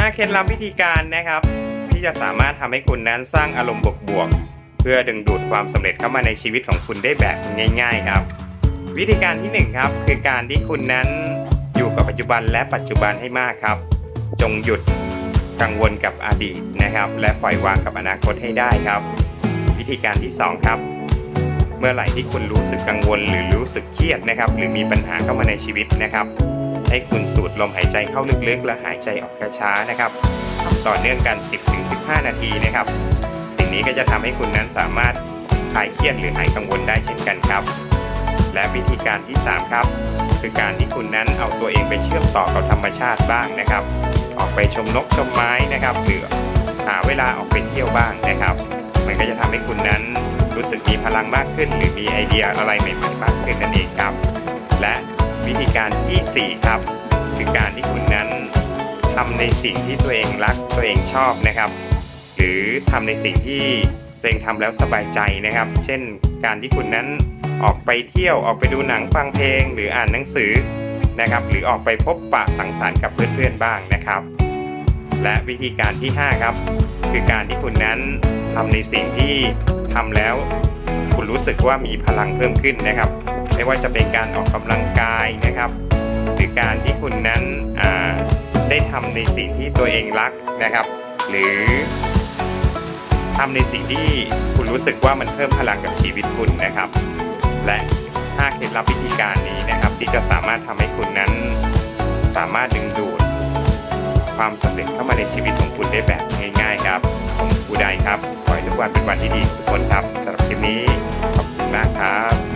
5 เคล็ดลับวิธีการนะครับ ที่จะสามารถทำให้คุณนั้นสร้างอารมณ์บวกๆเพื่อดึงดูดความสำเร็จเข้ามาในชีวิตของคุณได้แบบง่าย ๆ ครับ วิธีการที่หนึ่งครับคือการที่คุณนั้นอยู่กับปัจจุบันและปัจจุบันให้มากครับ จงหยุดกังวลกับอดีตนะครับ และปล่อยวางกับอนาคตให้ได้ครับ วิธีการที่สองครับ เมื่อไหร่ที่คุณรู้สึกกังวลหรือรู้สึกเครียดนะครับ หรือมีปัญหาเข้ามาในชีวิตนะครับ ให้คุณสูดลมหายใจเข้าลึกๆ และหายใจออกช้าๆนะครับทำต่อเนื่องกัน 10-15 นาทีนะครับ สิ่งนี้ก็จะทำให้คุณนั้นสามารถคลายเครียดหรือหายกังวลได้เช่นกันครับ และวิธีการที่ 3 ครับ คือการที่คุณนั้นเอาตัวเองไปเชื่อมต่อกับธรรมชาติบ้างนะครับ ออกไปชมนกชมไม้นะครับหรือหาเวลาออกไปเที่ยวบ้างนะครับ มันก็จะทำให้คุณนั้นรู้สึกมีพลังมากขึ้น หรือมีไอเดียอะไรใหม่ๆมากขึ้นนั่นเองครับ และ วิธีการทีสี่ 4 ครับ คือการที่คุณนั้นทำในสิ่งที่ตัวเองรักตัวเองชอบนะครับ หรือทำในสิ่งที่ตัวเองทำแล้วสบายใจนะครับ เช่น การที่คุณนั้นออกไปเที่ยวออกไปดูหนังฟังเพลง หรืออ่านหนังสือนะครับ หรือออกไปพบปะสังสรรค์กับเพื่อนๆบ้างนะครับ และวิธีการที่ 5 ครับ คือการที่คุณนั้นทำในสิ่งที่ทำแล้ว สึกว่ามีพลังเพิ่มขึ้นนะครับ ไม่ว่าจะเป็นการออกกำลังกายนะครับหรือการที่คุณนั้นได้ทำในสิ่งที่ตัวเองรักนะครับ หรือทำในสิ่งที่คุณรู้สึกว่ามันเพิ่มพลังกับชีวิตคุณนะครับ และ5เคล็ดลับวิธีการนี้นะครับ ที่จะสามารถทำให้คุณนั้นสามารถดึงดูดความสำเร็จเข้ามาในชีวิตของคุณได้แบบง่าย ๆ ครับ ผมครูได้ครับ ทุกวันเป็นวันที่ดีทุกคนครับสำหรับคลิปนี้ขอบคุณมากครับ